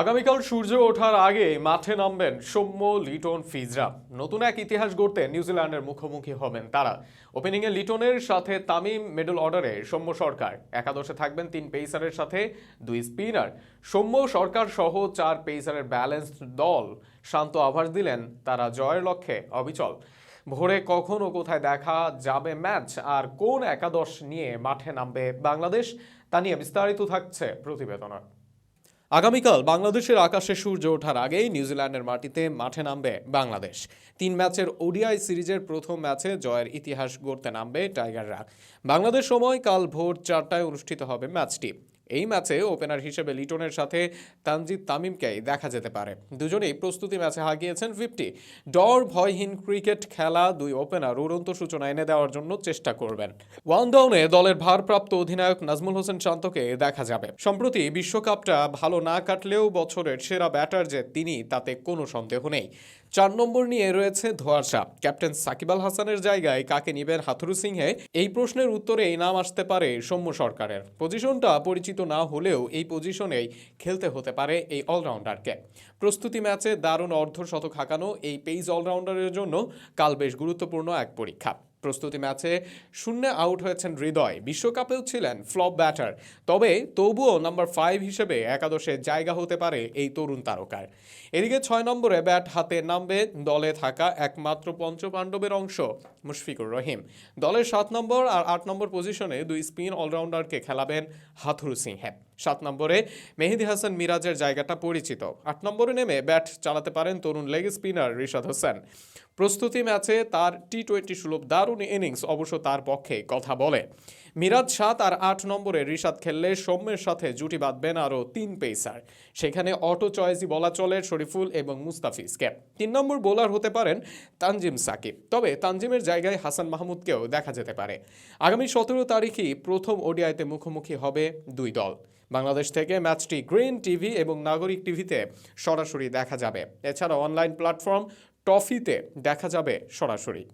আগামীকাল সূর্য ওঠার আগে মাঠে নামবেন সৌম্য লিটন ফিজরা। নতুন এক ইতিহাস গড়তে নিউজিল্যান্ডের মুখোমুখি হবেন তারা। ওপেনিংয়ে লিটনের সাথে তামিম মিডল অর্ডারে সৌম্য সরকার। একাদশে থাকবেন তিন পেসারের সাথে দুই স্পিনার। সৌম্য সরকার সহ চার পেসারের ব্যালেন্সড দল শান্ত আভাস দিলেন তারা জয়ের লক্ষ্যে অবিচল। ভোরে কখন ও কোথায় দেখা যাবে ম্যাচ আর কোন একাদশ নিয়ে মাঠে নামবে বাংলাদেশ, তা নিয়ে বিস্তারিত থাকছে প্রতিবেদনা। আগামীকাল বাংলাদেশের আকাশে সূর্য ওঠার আগেই নিউজিল্যান্ডের মাটিতে মাঠে নামবে বাংলাদেশ। তিন ম্যাচের ওডিআই সিরিজের প্রথম ম্যাচে জয়ের ইতিহাস গড়তে নামবে টাইগাররা। বাংলাদেশ সময় কাল ভোর চারটায় অনুষ্ঠিত হবে ম্যাচটি। এই ম্যাচে ওপেনার হিসেবে লিটনের সাথে তানজিদ তামিমকেই দেখা যেতে পারে। দুজনেই প্রস্তুতি ম্যাচে হাগিয়েছেন ফিফটি। ডর, ভয়হীন ক্রিকেট খেলা দুই ওপেনার উড়ন্ত সূচনা এনে দেওয়ার জন্য চেষ্টা করবেন। ওয়ান ডাউনে দলের ভারপ্রাপ্ত অধিনায়ক নাজমুল হোসেন শান্তকে দেখা যাবে। সম্প্রতি বিশ্বকাপটা ভালো না কাটলেও বছরের সেরা ব্যাটার যে তিনি, তাতে কোনো সন্দেহ নেই। চার নম্বর নিয়ে রয়েছে ধোয়াশা ক্যাপ্টেন সাকিব আল হাসানের জায়গায় কাকে নিবেন হাথুরু সিংহে, এই প্রশ্নের উত্তরে এই নাম আসতে পারে সৌম্য সরকারের। পজিশনটা পরিচিত না হলেও এই পজিশনেই খেলতে হতে পারে এই অলরাউন্ডারকে প্রস্তুতি ম্যাচে দারুণ অর্ধশতক হাঁকানো এই পেইজ অলরাউন্ডারের জন্য কাল বেশ গুরুত্বপূর্ণ এক পরীক্ষা। প্রস্তুতি ম্যাচে শূন্যে আউট হয়েছেন হৃদয়। বিশ্বকাপেও ছিলেন ফ্লপ ব্যাটার। তবে তবুও নাম্বার ফাইভ হিসেবে একাদশে জায়গা হতে পারে এই তরুণ তারকার। এদিকে ছয় নম্বরে ব্যাট হাতে নামবে দলে থাকা একমাত্র পঞ্চপাণ্ডবের অংশ মুশফিকুর রহিম। দলের সাত নম্বর আর আট নম্বর পজিশনে দুই স্পিন অলরাউন্ডারকে খেলাবেন হাথুরু সিংহে। সাত নম্বরে মেহেদি হাসান মিরাজের জায়গাটা পরিচিত। আট নম্বরে নেমে ব্যাট চালাতে পারেন তরুণ লেগ স্পিনার রিশাদ হোসেন। প্রস্তুতি ম্যাচে তার টি টোয়েন্টি সুলভ দারুণ ইনিংস অবশ্য তার পক্ষে কথা বলে। মিরাজ সাত আর আট নম্বরে রিশাদ খেললে সৌম্যের সাথে জুটি বাঁধবেন আরও তিন পেসার। সেখানে অটো চয়েসই বলা চলে শরীফুল এবং মুস্তাফিজকে। তিন নম্বর বোলার হতে পারেন তানজিম সাকিব। তবে তানজিমের জায়গায় হাসান মাহমুদকেও দেখা যেতে পারে। আগামী সতেরো তারিখই প্রথম ওডিআইতে মুখোমুখি হবে দুই দল। বাংলাদেশ থেকে ম্যাচটি গ্রিন টিভি এবং নাগরিক টিভিতে সরাসরি দেখা যাবে। এছাড়া অনলাইন প্ল্যাটফর্ম টফিতে দেখা যাবে সরাসরি।